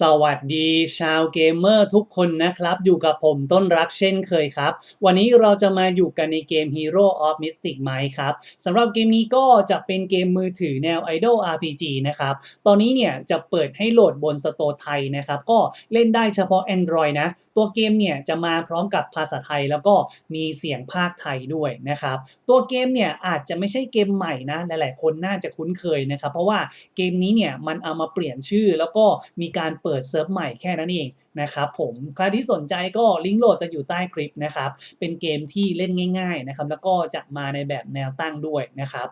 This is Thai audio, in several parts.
สวัสดีชาวเกมเมอร์ทุกคนนะครับ อยู่กับผมต้นรักเช่นเคยครับ วันนี้เราจะมาอยู่กันในเกม Hero of Mystic Might ครับสำหรับเกมนี้ก็จะเป็นเกมมือถือแนว Idol RPG นะครับ ตอนนี้เนี่ยจะเปิดให้โหลดบนสโตร์ไทยนะครับ ก็เล่นได้เฉพาะ Android นะ ตัวเกมเนี่ยจะมาพร้อมกับภาษาไทยแล้วก็มีเสียงภาคไทยด้วยนะครับ ตัวเกมเนี่ยอาจจะไม่ใช่เกมใหม่นะ หลาย ๆ คนน่าจะคุ้นเคยนะครับ เพราะว่าเกมนี้เนี่ยมันเอามาเปลี่ยนชื่อแล้วก็มีการเปิดเซิร์ฟใหม่แค่นั้นเองนะครับผมใครที่สนใจก็ลิงก์โหลดจะอยู่ใต้คลิปนะครับเป็นเกมที่เล่นง่ายๆนะครับแล้วก็จะมาในแบบแนวตั้งด้วยนะครับ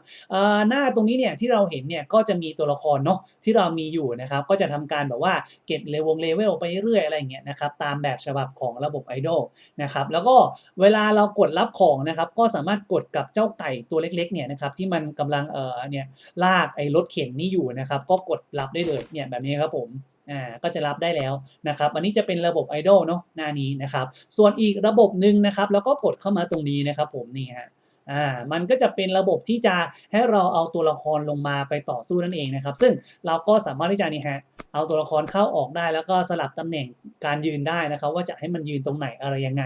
หน้าตรงนี้เนี่ยที่เราเห็นเนี่ยก็จะมีตัวละครเนาะที่เรามีอยู่นะครับก็จะทำการแบบว่าเก็บเลเวลเลเวลไปเรื่อยๆอะไรเงี้ยนะครับตามแบบฉบับของระบบไอดอลนะครับแล้วก็เวลาเรากดรับของนะครับก็สามารถกดกับเจ้าไก่ตัวเล็กๆเนี่ยนะครับที่มันกำลังเออเนี่ยลากไอ้รถเข็นนี่อยู่นะครับก็กดรับได้เลยเนี่ยแบบนี้ครับผม อ่าก็จะรับได้แล้วนะครับ อันนี้จะเป็นระบบ Idol เนาะหน้านี้นะครับ ส่วนอีกระบบหนึ่งนะครับ แล้วก็กดเข้ามาตรงนี้นะครับผมนี่ฮะ อ่ามันก็จะเป็นระบบที่จะให้เราเอาตัวละครลงมาไปต่อสู้นั่นเองนะครับ ซึ่งเราก็สามารถที่จะนี่ฮะเอาตัวละครเข้าออกได้ แล้วก็สลับตำแหน่งการยืนได้นะครับ ว่าจะให้มันยืนตรงไหนอะไรยังไง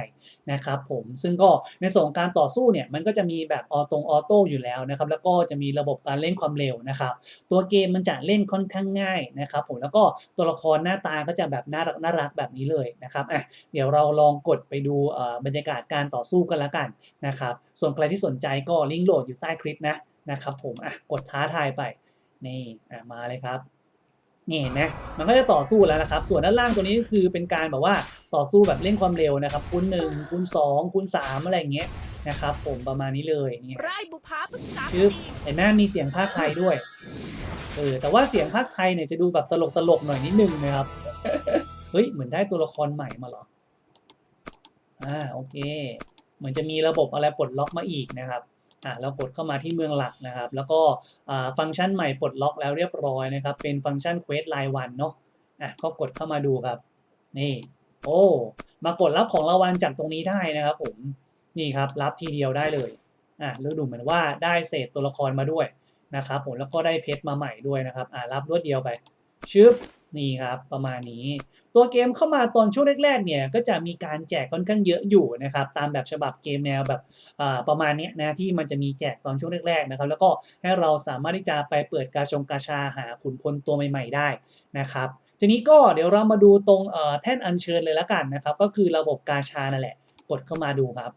นะครับผมซึ่งก็ในส่วนของการต่อสู้เนี่ยมันก็จะมีแบบออตรงออโต้อยู่แล้วนะครับแล้วก็จะมีระบบการเล่นความเร็วนะครับ ตัวเกมมันจะเล่นค่อนข้างง่ายนะครับผมแล้วก็ตัวละครหน้าตาก็จะแบบน่ารักน่ารักแบบนี้เลยนะครับอะเดี๋ยวเราลองกดไปดูบรรยากาศการต่อสู้กันละกันนะครับส่วนใครที่สนใจก็ลิงก์โหลดอยู่ใต้คลิปนะนะครับผมอะกดท้าทายไปนี่อะมาเลยครับนี่เห็นไหมมันก็จะต่อสู้แล้วนะครับ ส่วนด้านล่างตัวนี้ก็คือเป็นการแบบว่าต่อสู้แบบเล่นความเร็วนะครับคูณหนึ่งคูณสองคูณสามอะไรอย่างเงี้ยนะครับ ผมประมาณนี้เลยนี่ไร่บุพาพฤกษาชื่อเห็นไหมมีเสียงภาคไทยด้วยเออแต่ว่าเสียงภาคไทยเนี่ยจะดูแบบตลกตลกหน่อยนิดนึงนะครับเฮ้ยเหมือนได้ตัวละครใหม่มาหรออ่าโอเค เหมือนจะมีระบบอะไรปลดล็อกมาอีกนะครับอ่าเรากดเข้ามาที่เมืองหลักนะครับ แล้วก็อ่าฟังก์ชันใหม่ปลดล็อกแล้วเรียบร้อยนะครับ เป็นฟังก์ชันเควสรายวันเนาะอะก็กดเข้ามาดูครับ นี่ โอ้มากดรับของรางวัลจากตรงนี้ได้นะครับผมนี่ครับรับทีเดียวได้เลยอะแล้วดูเหมือนว่าได้เศษตัวละครมาด้วยนะครับผมแล้วก็ได้เพชรมาใหม่ด้วยนะครับอะรับรวดเดียวไปชึบ นี่ครับประมาณนี้ ตัวเกมเข้ามาตอนช่วงแรกๆเนี่ยก็จะมีการแจกค่อนข้างเยอะอยู่นะครับตามแบบฉบับเกมแนวแบบประมาณนี้นะที่มันจะมีแจกตอนช่วงแรกๆนะครับแล้วก็ให้เราสามารถที่จะไปเปิดกาชงกาชาหาขุนพลตัวใหม่ ๆได้นะครับทีนี้ก็เดี๋ยวเรามาดูตรงแท่นอัญเชิญเลยละกันนะครับก็คือระบบกาชานั่นแหละกดเข้ามาดูครับ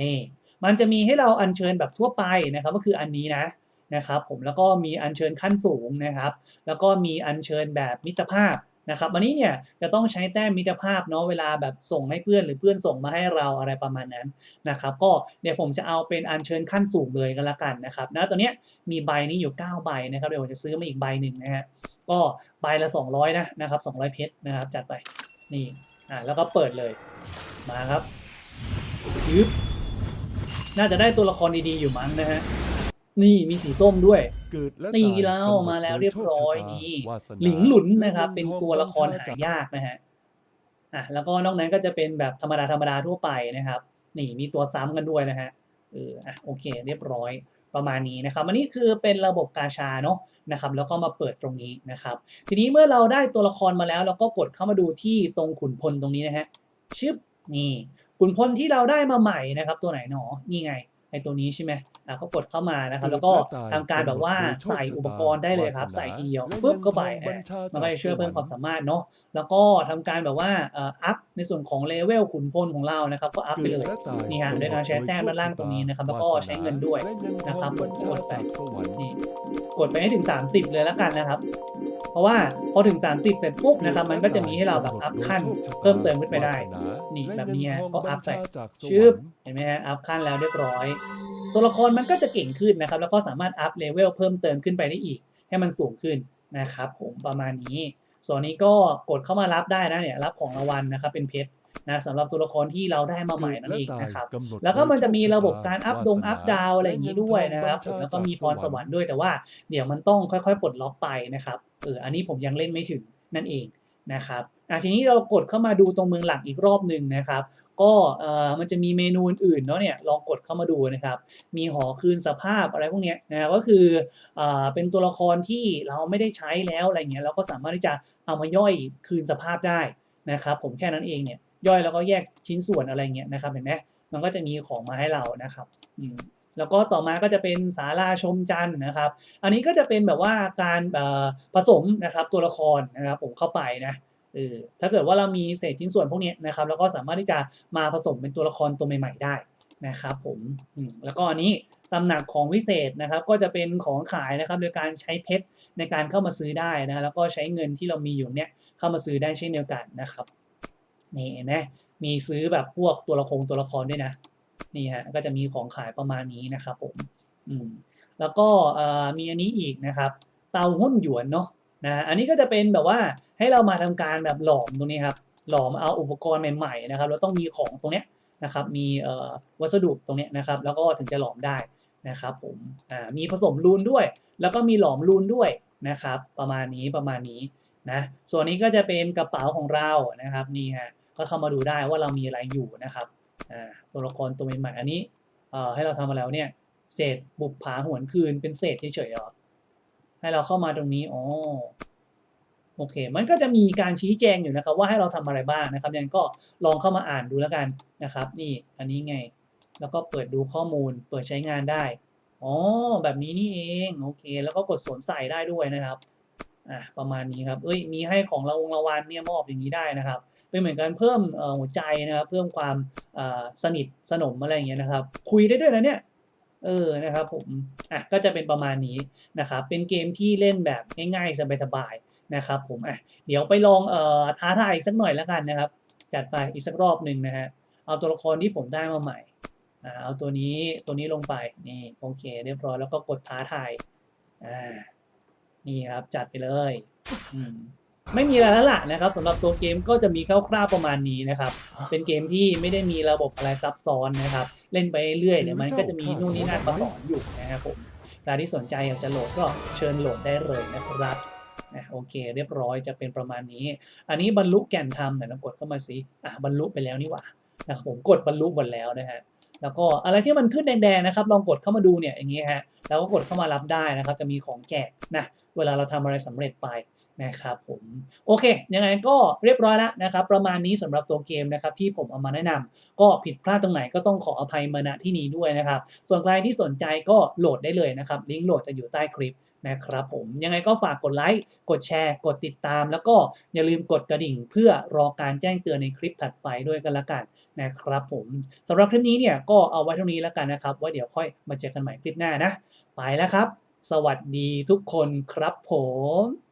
นี่มันจะมีให้เราอัญเชิญแบบทั่วไปนะครับก็คืออันนี้นะ นะครับผมแล้วก็มีอัญเชิญขั้นสูงนะครับ แล้วก็มีอัญเชิญแบบมิตรภาพนะครับอันนี้เนี่ยจะต้องใช้แต้มมิตรภาพเนาะเวลาแบบส่งให้เพื่อนหรือเพื่อนส่งมาให้เราอะไรประมาณนั้นนะครับ ก็เดี๋ยวผมจะเอาเป็นอัญเชิญขั้นสูงเลยกันละกันนะครับนะตัวเนี้ยมีใบนี้อยู่ 9 ใบนะครับเดี๋ยวผมจะซื้อมาอีกใบหนึ่งนะฮะก็ใบละ 200 นะนะครับ200 เพชรนะครับ จัดไปนี่อ่าแล้วก็เปิดเลยมาครับยึบน่าจะได้ตัวละครดีๆอยู่มั้งนะฮะ นี่มีสีส้มด้วยเกิดและนี่ตายเรากำหนดมาแล้วโดเรียบร้อยโชคชะตานี่วาสนาหลิงหลุนนะครับและเป็นงิตัวละครทองหาจากยากนะฮะอะแล้วก็นอกนั้นก็จะเป็นแบบธรรมดาธรรมดาทั่วไปนะครับ นี่มีตัวซ้ำกันด้วยนะฮะเอออะโอเคเรียบร้อยประมาณนี้นะครับอันนี้คือเป็นระบบกาชาเนาะนะครับ แล้วก็มาเปิดตรงนี้นะครับ ทีนี้เมื่อเราได้ตัวละครมาแล้ว เราก็กดเข้ามาดูที่ตรงขุนพลตรงนี้นะฮะชึบนี่ขุนพลที่เราได้มาใหม่นะครับ ตัวไหนหนอนี่ไง ไอตัวนี้ใช่ไหมอะก็กดเข้ามานะครับ แล้วก็ทำการแบบว่าใส่อุปกรณ์ได้เลยครับ ใส่ทีเดียวปุ๊บเข้าไปอะมันก็จะช่วยเพิ่มความสามารถเนาะแล้วก็ทำการแบบว่าเอ่ออัพในส่วนของเลเวลขุนพลของเรานะครับ ก็อัพไปเลยนี่ฮะด้วยการใช้แต้มด้านล่างตรงนี้นะครับ แล้วก็ใช้เงินด้วยนะครับบัญชากดไปจากสวรรค์นี่กดไปให้ถึง 30 เลยแล้วกันนะครับ เพราะว่าพอถึง 30 เสร็จปุ๊บนะครับ มันก็จะมีให้เราแบบอัพขั้นเพิ่มเติมขึ้นไปได้ นี่แบบนี้ฮะก็อัพไปชืบเห็นไหมฮะอัพขั้นแล้วเรียบร้อย ตัวละครมันก็จะเก่งขึ้นนะครับ แล้วก็สามารถอัพเลเวลเพิ่มเติมขึ้นไปได้อีก ให้มันสูงขึ้นนะครับ ผมประมาณนี้ ส่วนนี้ก็กดเข้ามารับได้นะเนี่ยรับของรางวัลนะครับเป็นเพชร นะสำหรับตัวละครที่เราได้มาใหม่นั่นเองนะครับแล้วก็มันจะมีระบบการอัพดงอัพดาวอะไรอย่างนี้ด้วยนะครับผมแล้วก็มีพรสวรรค์ด้วยแต่ว่าเดี๋ยวมันต้องค่อยๆปลดล็อกไปนะครับเอออันนี้ผมยังเล่นไม่ถึงนั่นเองนะครับอะทีนี้เรากดเข้ามาดูตรงเมืองหลักอีกรอบหนึ่งนะครับ ก็เอ่อมันจะมีเมนูอื่นๆเนาะเนี่ยลองกดเข้ามาดูนะครับ มีหอคืนสภาพอะไรพวกเนี้ยนะก็คืออ่าเป็นตัวละครที่เราไม่ได้ใช้แล้วอะไรเงี้ยเราก็สามารถที่จะเอามาย่อยคืนสภาพได้นะครับ ผมแค่นั้นเองเนี่ย ย่อยแล้วก็แยกชิ้นส่วนอะไรเงี้ยนะครับเห็นไหมมันก็จะมีของมาให้เรานะครับอืมแล้วก็ต่อมาก็จะเป็นศาลาชมจันทร์นะครับ อันนี้ก็จะเป็นแบบว่าการผสมนะครับตัวละครนะครับผมเข้าไปนะเออถ้าเกิดว่าเรามีเศษชิ้นส่วนพวกนี้นะครับแล้วก็สามารถที่จะมาผสมเป็นตัวละครตัวใหม่ ๆ ได้นะครับผมอืมแล้วก็อันนี้ตำหนักของวิเศษนะครับ ก็จะเป็นของขายนะครับ โดยการใช้เพชรในการเข้ามาซื้อได้นะแล้วก็ใช้เงินที่เรามีอยู่เนี้ยเข้ามาซื้อได้เช่นเดียวกันนะครับ นี่เห็นไหมมีซื้อแบบพวกตัวละครตัวละครด้วยนะนี่ฮะก็จะมีของขายประมาณนี้นะครับผมอืมแล้วก็มีอันนี้อีกนะครับ เตาหุ้นหยวนเนาะนะอันนี้ก็จะเป็นแบบว่าให้เรามาทำการแบบหลอมตรงนี้ครับหลอมเอาอุปกรณ์ใหม่ๆนะครับแล้วต้องมีของตรงเนี้ยนะครับมีวัสดุตรงเนี้ยนะครับ แล้วก็ถึงจะหลอมได้นะครับผมอ่ามีผสมรูนด้วย แล้วก็มีหลอมรูนด้วยนะครับ ประมาณนี้ประมาณนี้นะส่วนนี้ก็จะเป็นกระเป๋าของเรานะครับนี่ฮะ ก็เข้ามาดูได้ว่าเรามีอะไรอยู่นะครับตัวละครตัวใหม่ๆอันนี้ให้เราทำมาแล้วเนี่ยเศษบุปผาหวนคืนเป็นเศษเฉยๆหรอให้เราเข้ามาตรงนี้อ๋อโอเค มันก็จะมีการชี้แจงอยู่นะครับว่าให้เราทำอะไรบ้างนะครับยังก็ลองเข้ามาอ่านดูแล้วกันนะครับ นี่อันนี้ไง แล้วก็เปิดดูข้อมูล เปิดใช้งานได้ อ๋อ แบบนี้นี่เอง โอเค แล้วก็กดสวมใส่ได้ด้วยนะครับ อะประมาณนี้ครับเอ้ยมีให้ของรางวงรางวัลเนี่ยมอบอย่างนี้ได้นะครับ เป็นเหมือนการเพิ่มหัวใจนะครับ เพิ่มความสนิทสนมอะไรอย่างเงี้ยนะครับ คุยได้ด้วยนะเนี่ยเออนะครับผมอะก็จะเป็นประมาณนี้นะครับ เป็นเกมที่เล่นแบบง่ายๆสบายๆนะครับ ผมอะเดี๋ยวไปลองเอ่อท้าทายอีกสักหน่อยแล้วกันนะครับ จัดไปอีกสักรอบหนึ่งนะฮะเอาตัวละครที่ผมได้มาใหม่อ่าเอาตัวนี้ตัวนี้ลงไปนี่โอเค เรียบร้อยแล้วก็กดท้าทายอ่า นี่ครับ จัดไปเลยอืมไม่มีอะไรแล้วล่ะนะครับสำหรับตัวเกมก็จะมีคร่าวๆประมาณนี้นะครับ เป็นเกมที่ไม่ได้มีระบบอะไรซับซ้อนนะครับ เล่นไปเรื่อยๆเดี๋ยวมันก็จะมีนู่นนี่นั่นมาสอนอยู่นะครับผมใครที่สนใจอยากจะโหลดก็เชิญโหลดได้เลยนะครับนะโอเคเรียบร้อยจะเป็นประมาณนี้ อันนี้บรรลุแก่นธรรมแต่ลองกดเข้ามาสิอะบรรลุไปแล้วนี่หว่านะครับผมกดบรรลุหมดแล้วนะฮะ แล้วก็อะไรที่มันขึ้นแดงๆนะครับลองกดเข้ามาดูเนี่ยอย่างนี้ฮะแล้วก็กดเข้ามารับได้นะครับ จะมีของแจกนะเวลาเราทำอะไรสำเร็จไปนะครับผมโอเค ยังไงก็เรียบร้อยแล้วนะครับ ประมาณนี้สำหรับตัวเกมนะครับที่ผมเอามาแนะนำก็ผิดพลาดตรงไหนก็ต้องขออภัยมาณที่นี้ด้วยนะครับ ส่วนใครที่สนใจก็โหลดได้เลยนะครับ ลิงก์โหลดจะอยู่ใต้คลิป นะครับผมยังไงก็ฝากกดไลค์กดแชร์กดติดตาม แล้วก็อย่าลืมกดกระดิ่ง เพื่อรอการแจ้งเตือนในคลิปถัดไปด้วยกันละกันนะครับผมสำหรับคลิปนี้เนี่ยก็เอาไว้เท่านี้แล้วกันนะครับว่าเดี๋ยวค่อยมาเจอกันใหม่คลิปหน้านะ ไปแล้วครับ สวัสดีทุกคนครับผม